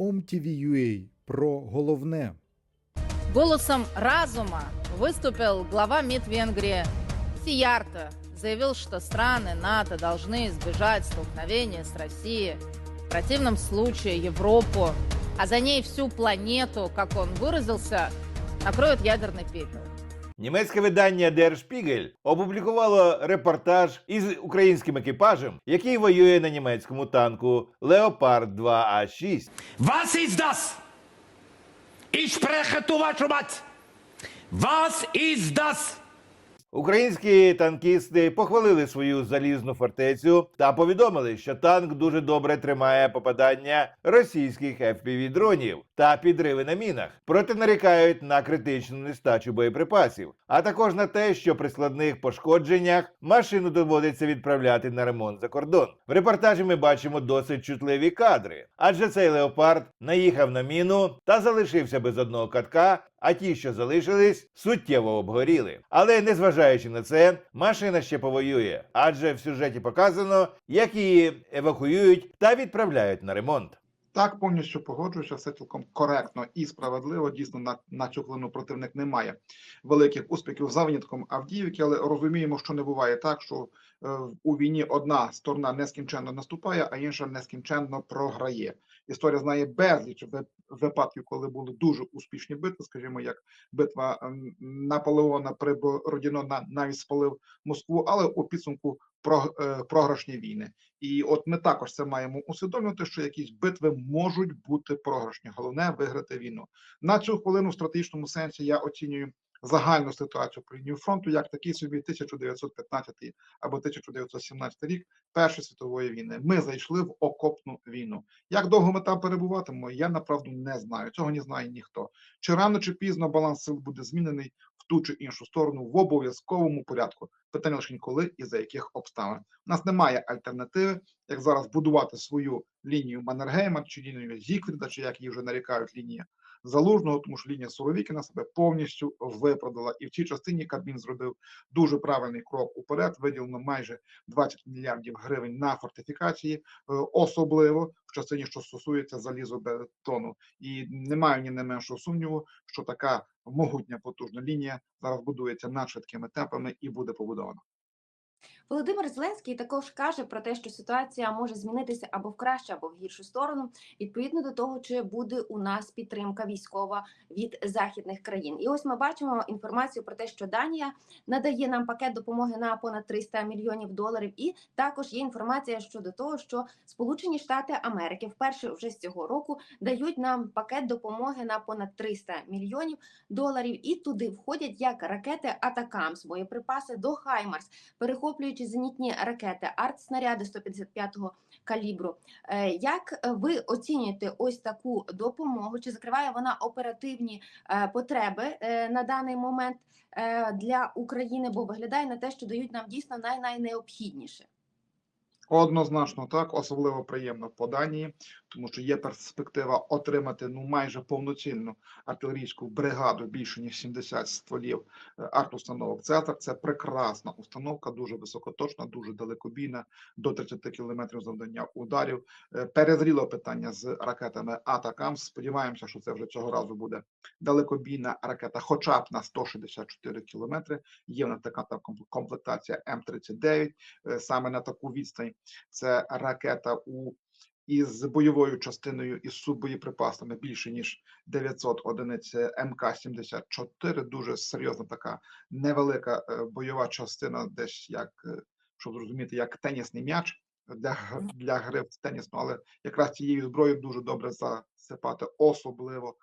OMTV.ua про головне. Голосом разума выступил глава МИД Венгрии Сиярто. Заявил, что страны НАТО должны избежать столкновения с Россией. В противном случае Европу, а за ней всю планету, как он выразился, накроет ядерный пепел. Німецьке видання Der Spiegel опублікувало репортаж із українським екіпажем, який воює на німецькому танку Leopard 2А6. Was ist das? Ich spreche вашу мать. Was ist das? Українські танкісти похвалили свою залізну фортецю та повідомили, що танк дуже добре тримає попадання російських fpv дронів та підриви на мінах. Проте нарікають на критичну нестачу боєприпасів, а також на те, що при складних пошкодженнях машину доводиться відправляти на ремонт за кордон. В репортажі ми бачимо досить чутливі кадри, адже цей леопард наїхав на міну та залишився без одного катка. А ті, що залишились, суттєво обгоріли. Але незважаючи на це, машина ще повоює, адже в сюжеті показано, як її евакуюють та відправляють на ремонт. Так, повністю погоджуюся, все цілком коректно і справедливо. Дійсно, на, на цю хвилину противник не має великих успіхів за винятком Авдіївки, але розуміємо, що не буває так, що е, у війні одна сторона нескінченно наступає, а інша нескінченно програє. Історія знає безліч випадків, коли були дуже успішні битви, скажімо, як битва ем, Наполеона при Бородіно на навіть спалив Москву, але у підсумку е, програшні війни. І от ми також це маємо усвідомлювати, що якісь битви можуть бути програшні. Головне виграти війну. На цю хвилину в стратегічному сенсі я оцінюю загальну ситуацію по лінію фронту, як такий собі 1915 або 1917 рік Першої світової війни. Ми зайшли в окопну війну. Як довго ми там перебуватимемо, я направду не знаю. Цього не знає ніхто. Чи рано чи пізно баланс сил буде змінений в ту чи іншу сторону в обов'язковому порядку. Питання лише коли і за яких обставин. У нас немає альтернативи, як зараз будувати свою лінію Маннергейма чи лінію Зікфріда, чи як її вже нарікають лінія Залужного, тому що лінія Суровікіна себе повністю виправдала. І в цій частині Кабмін зробив дуже правильний крок уперед. Виділено майже 20 мільярдів гривень на фортифікації, е, особливо в частині, що стосується залізобетону. І не маю ні не меншого сумніву, що така могутня потужна лінія зараз будується надшвидкими темпами і буде побудована. Володимир Зеленський також каже про те, що ситуація може змінитися або в кращу, або в гіршу сторону, відповідно до того, чи буде у нас підтримка військова від західних країн. І ось ми бачимо інформацію про те, що Данія надає нам пакет допомоги на понад 300 мільйонів доларів. І також є інформація щодо того, що Сполучені Штати Америки вперше вже з цього року дають нам пакет допомоги на понад 300 мільйонів доларів. І туди входять як ракети Атакамс, боєприпаси до Хаймарс, перехоплюючи зенітні ракети, артснаряди 155-го калібру. Е, Як е, ви оцінюєте ось таку допомогу? Чи закриває вона оперативні е, потреби на даний момент для України? Бо виглядає на те, що дають нам дійсно най-найнеобхідніше. Однозначно так, особливо приємно по Данії, тому що є перспектива отримати ну майже повноцінну артилерійську бригаду більше ніж 70 стволів е, арт-установок Цезар. Це прекрасна установка, дуже високоточна, дуже далекобійна, до 30 кілометрів завдання ударів. Е, Перезріло питання з ракетами Атакам. Сподіваємося, що це вже цього разу буде далекобійна ракета, хоча б на 164 кілометри. Є в нас така комп- комплектація М39 е, саме на таку відстань. Це ракета у із бойовою частиною і суббоєприпасами більше ніж 900 одиниць МК-74. Дуже серйозна така невелика е, бойова частина, десь як е, щоб зрозуміти, як тенісний м'яч для, для гри в тенісну, але якраз цією зброєю дуже добре засипати, особливо е, е,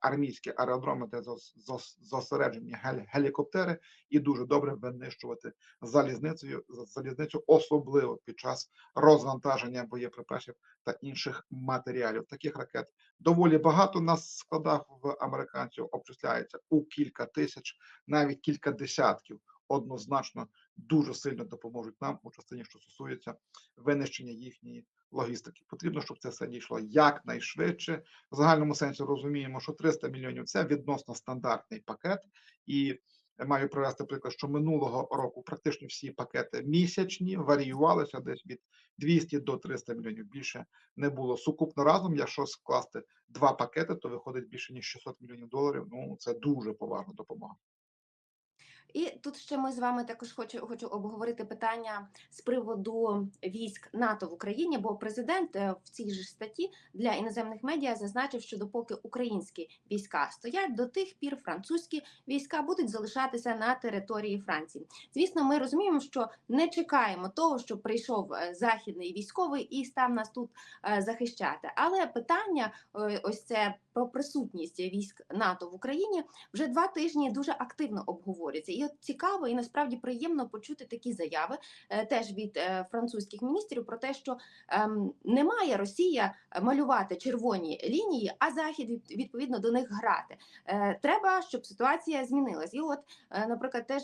армійські аеродроми, де зос- зос- зосереджені гелікоптери, і дуже добре винищувати залізницею залізницю, особливо під час розвантаження боєприпасів та інших матеріалів. Таких ракет доволі багато на складах в американців обчисляється у кілька тисяч, навіть кілька десятків. Однозначно дуже сильно допоможуть нам у частині, що стосується винищення їхньої логістики. Потрібно, щоб це все дійшло якнайшвидше. В загальному сенсі розуміємо, що 300 мільйонів це відносно стандартний пакет, і маю привести приклад, що минулого року практично всі пакети місячні варіювалися десь від 200 до 300 мільйонів. Більше не було сукупно разом. Якщо скласти два пакети, то виходить більше ніж 600 мільйонів доларів. Ну це дуже поважна допомога. І тут ще ми з вами також хочу, хочу обговорити питання з приводу військ НАТО в Україні, бо президент е, в цій ж статті для іноземних медіа зазначив, що допоки українські війська стоять, до тих пір французькі війська будуть залишатися на території Франції. Звісно, ми розуміємо, що не чекаємо того, що прийшов е, західний військовий і став нас тут е, захищати. Але питання ось це про присутність військ НАТО в Україні вже два тижні дуже активно обговорюється. І от цікаво і насправді приємно почути такі заяви е, теж від е, французьких міністрів про те, що ем, не має Росія малювати червоні лінії, а Захід від- відповідно до них грати. Е, треба, щоб ситуація змінилась. І от, е, наприклад, теж.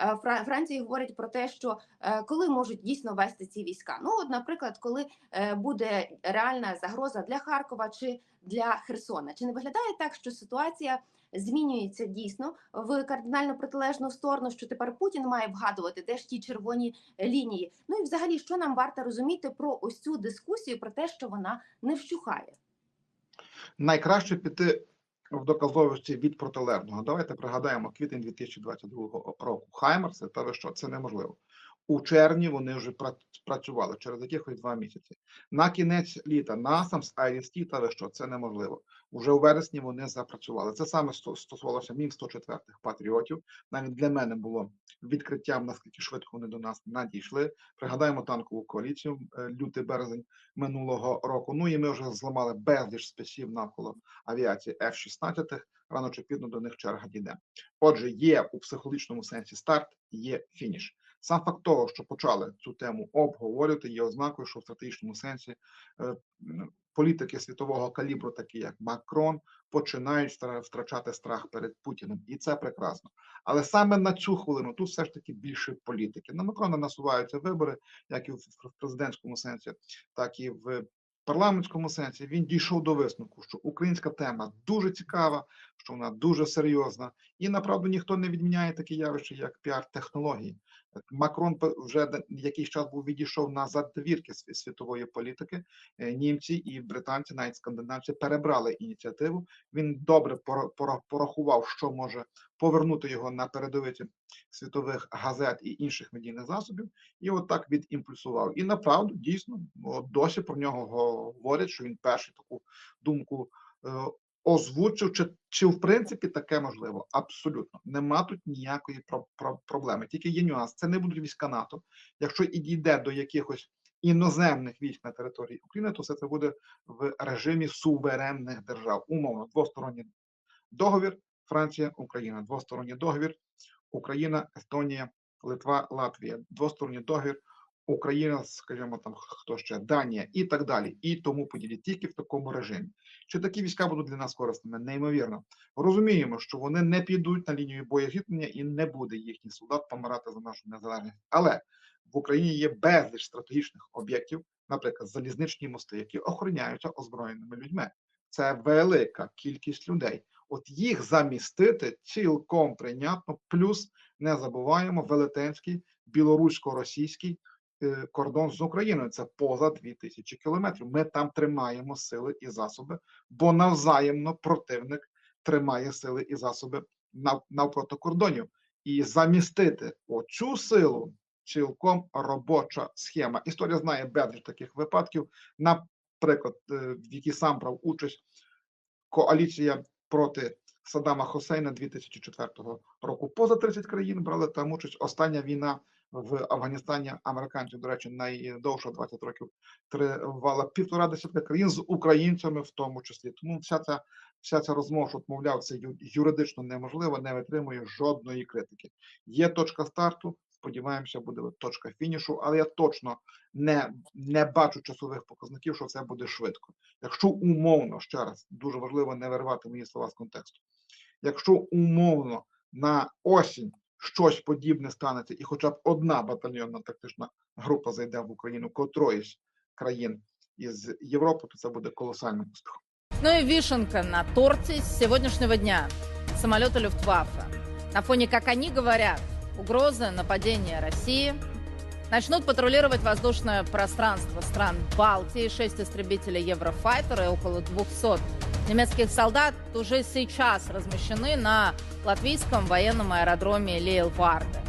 Е, Фра- Франція говорить про те, що е, коли можуть дійсно вести ці війська. Ну, от, наприклад, коли е, буде реальна загроза для Харкова чи для Херсона. Чи не виглядає так, що ситуація змінюється дійсно в кардинально протилежну сторону, що тепер Путін має вгадувати, де ж ті червоні лінії? Ну і взагалі, що нам варто розуміти про ось цю дискусію, про те, що вона не вщухає? найкраще піти в доказовості від протилежного. Давайте пригадаємо квітень 2022 року. Хаймерс, та ви що, це неможливо. У червні вони вже пра- працювали через якихось два місяці. На кінець літа IRIS-T, та ви що, це неможливо. Уже у вересні вони запрацювали. Це саме сто- стосувалося міг 104 патріотів. Навіть для мене було відкриттям, наскільки швидко вони до нас надійшли. Пригадаємо танкову коаліцію е, лютий березень минулого року. Ну і ми вже зламали безліч спеців навколо авіації F-16. Рано чи пізно до них черга дійде. Отже, є у психологічному сенсі старт, є фініш. Сам факт того, що почали цю тему обговорювати, є ознакою, що в стратегічному сенсі е, політики світового калібру, такі як Макрон, починають втрачати страх перед Путіним, і це прекрасно. Але саме на цю хвилину тут все ж таки більше політики. На Макрона насуваються вибори, як і в президентському сенсі, так і в парламентському сенсі. Він дійшов до висновку, що українська тема дуже цікава, що вона дуже серйозна, і направду ніхто не відміняє такі явища, як піар-технології. Макрон вже якийсь час був відійшов на задвірки світової політики. Е, Німці і британці, навіть скандинавці, перебрали ініціативу. Він добре пора- пора- порахував, що може повернути його на передовиці світових газет і інших медійних засобів, і от відімпульсував. І направду дійсно досі про нього говорять, що він перший таку думку е, озвучив, чи, чи в принципі таке можливо? Абсолютно нема тут ніякої про, про, проблеми. Тільки є нюанс. Це не будуть війська НАТО. Якщо і дійде до якихось іноземних військ на території України, то все це буде в режимі суверенних держав. Умовно, двосторонній договір Франція, Україна, двосторонній договір Україна, Естонія, Литва, Латвія, двосторонній договір Україна, скажімо, там хто ще Данія і так далі, і тому подібне, тільки в такому режимі. Чи такі війська будуть для нас корисними? Неймовірно. Розуміємо, що вони не підуть на лінію боєзіткнення і не буде їхній солдат помирати за нашу незалежність. Але в Україні є безліч стратегічних об'єктів, наприклад, залізничні мости, які охороняються озброєними людьми. Це велика кількість людей. От їх замістити цілком прийнятно. Плюс не забуваємо велетенський білорусько-російський кордон з Україною. Це поза 2000 кілометрів. Ми там тримаємо сили і засоби, бо навзаємно противник тримає сили і засоби навпроти кордонів. І замістити оцю силу цілком робоча схема. Історія знає безліч таких випадків. Наприклад, е, в якій сам брав участь коаліція проти Саддама Хусейна 2004 року. Поза 30 країн брали там участь. Остання війна в Афганістані американців, до речі, найдовша 20 років тривала півтора десятка країн з українцями, в тому числі. Тому вся ця вся ця розмова, що мовляв, це юридично неможливо, не витримує жодної критики. Є точка старту. Сподіваємося, буде точка фінішу, але я точно не, не бачу часових показників, що це буде швидко. Якщо умовно, ще раз, дуже важливо не виривати мої слова з контексту. Якщо умовно на осінь щось подібне станеться, і хоча б одна батальйонна тактична група зайде в Україну котроїсь країн із Європи, то це буде колосальним успіхом. Ну и вишенка на торте с сегодняшнего дня. Самолеты Люфтваффе. на фоне, как они говорят, угрозы нападения России, начнут патрулировать воздушное пространство стран Балтии, 6 истребителей Еврофайтера и около 200 немецких солдат уже сейчас размещены на латвийском военном аэродроме Лейлварде.